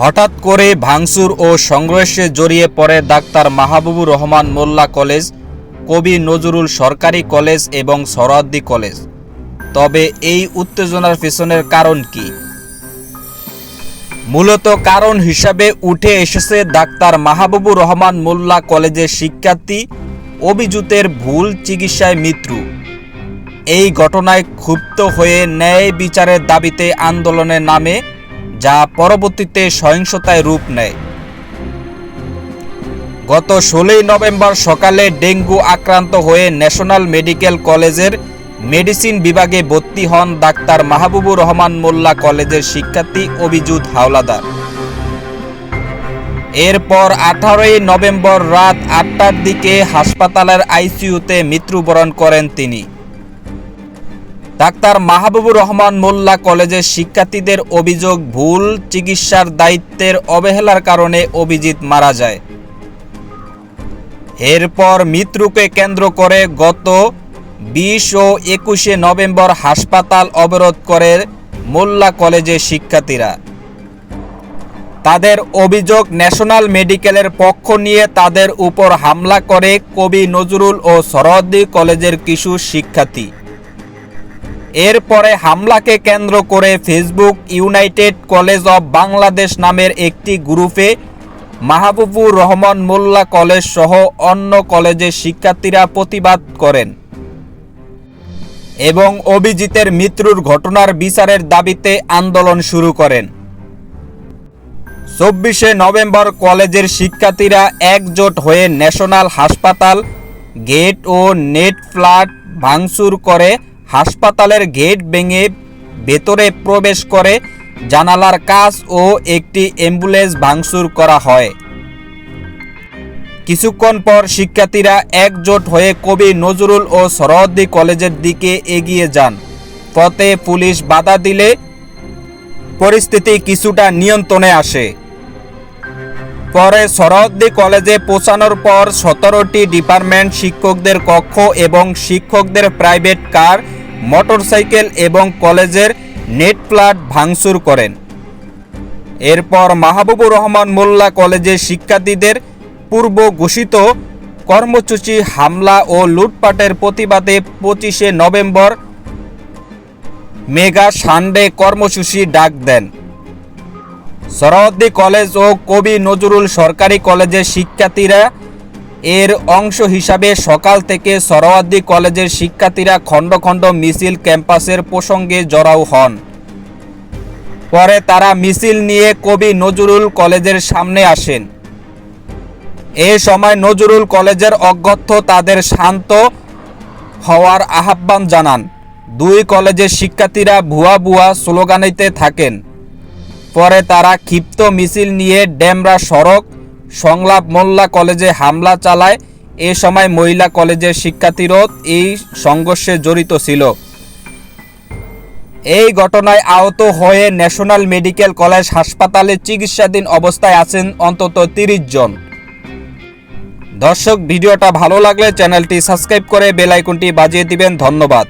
হঠাৎ করে ভাঙচুর ও সংঘর্ষে জড়িয়ে পড়ে ডাক্তার মাহবুবুর রহমান মোল্লা কলেজ, কবি নজরুল সরকারি কলেজ এবং সরোয়ার্দী কলেজ। তবে এই উত্তেজনার পেছনের কারণ কি? মূলত কারণ হিসাবে উঠে এসেছে ডাক্তার মাহবুবুর রহমান মোল্লা কলেজের শিক্ষার্থী অভিযুতের ভুল চিকিৎসায় মৃত্যু। এই ঘটনায় ক্ষুব্ধ হয়ে ন্যায় বিচারের দাবিতে আন্দোলনের নামে যা পরবর্তীতে সহিংসতায় রূপ নেয়। গত ষোলোই নভেম্বর সকালে ডেঙ্গু আক্রান্ত হয়ে ন্যাশনাল মেডিকেল কলেজের মেডিসিন বিভাগে ভর্তি হন ডাক্তার মাহবুবুর রহমান মোল্লা কলেজের শিক্ষার্থী অভিজুত হাওলাদার। এরপর আঠারোই নভেম্বর রাত আটটার দিকে হাসপাতালের আইসিইউতে মৃত্যুবরণ করেন তিনি। ডাক্তার মাহবুবুর রহমান মোল্লা কলেজের শিক্ষার্থীদের অভিযোগ, ভুল চিকিৎসার দায়িত্বের অবহেলার কারণে অভিজিৎ মারা যায়। এরপর মৃত্যুকে কেন্দ্র করে গত বিশ ও একুশে নভেম্বর হাসপাতাল অবরোধ করে মোল্লা কলেজের শিক্ষার্থীরা। তাদের অভিযোগ, ন্যাশনাল মেডিকেলের পক্ষ নিয়ে তাদের উপর হামলা করে কবি নজরুল ও সরহদ্দি কলেজের কিছু শিক্ষার্থী। এরপরে হামলাকে কেন্দ্র করে Facebook united college of Bangladesh নামের একটি গ্রুপে মাহবুবুর রহমান মোল্লা কলেজ সহ অন্য কলেজের শিক্ষার্থীরা প্রতিবাদ করেন। এবং অভিজিতের মৃত্যুর ঘটনার বিচারের দাবিতে আন্দোলন শুরু করেন। চব্বিশে নভেম্বর কলেজের শিক্ষার্থীরা একজোট হয়ে ন্যাশনাল হাসপাতাল, গেট ও নেট ফ্ল্যাট ভাঙচুর করে হাসপাতালের গেট ভেঙে ভেতরে প্রবেশ করে জানালার কাজ ও একটি অ্যাম্বুলেন্স ভাঙচুর করা হয়। কিছুক্ষণ পর শিক্ষার্থীরা একজোট হয়ে কবি নজরুল ও সরহদ্দি কলেজের দিকে এগিয়ে যান। পথে পুলিশ বাধা দিলে পরিস্থিতি কিছুটা নিয়ন্ত্রণে আসে। পরে সরহদ্দি কলেজে পৌঁছানোর পর সতেরোটি ডিপার্টমেন্ট শিক্ষকদের কক্ষ এবং শিক্ষকদের প্রাইভেট কার মোটরসাইকেল এবং কলেজের নেট ফ্ল্যাট ভাঙচুর করেন। এরপর মাহবুবুর রহমান মোল্লা কলেজের শিক্ষার্থীদের পূর্ব ঘোষিত কর্মসূচি হামলা ও লুটপাটের প্রতিবাদে পঁচিশে নভেম্বর মেগা সানডে কর্মসূচি ডাক দেন। সরহদ্দি কলেজ ও কবি নজরুল সরকারি কলেজের শিক্ষার্থীরা এর অংশ হিসাবে সকাল থেকে সরহদ্দি কলেজের শিক্ষার্থীরা খণ্ড খণ্ড মিছিল ক্যাম্পাসের প্রসঙ্গে জড়াও হন। পরে তারা মিছিল নিয়ে কবি নজরুল কলেজের সামনে আসেন। এ সময় নজরুল কলেজের অধ্যক্ষ তাদের শান্ত হওয়ার আহ্বান জানান। দুই কলেজের শিক্ষার্থীরা ভুয়া ভুয়া স্লোগানিতে থাকেন। পরে তারা ক্ষিপ্ত মিছিল নিয়ে ডেমরা সড়ক সংলাপ মোল্লা কলেজে হামলা চালায়। এ সময় মহিলা কলেজের শিক্ষার্থীরাও এই সংঘর্ষে জড়িত ছিল। এই ঘটনায় আহত হয়ে ন্যাশনাল মেডিকেল কলেজ হাসপাতালে চিকিৎসাধীন অবস্থায় আছেন অন্তত তিরিশ জন। দর্শক, ভিডিওটা ভালো লাগলে চ্যানেলটি সাবস্ক্রাইব করে বেল আইকনটি বাজিয়ে দিবেন। ধন্যবাদ।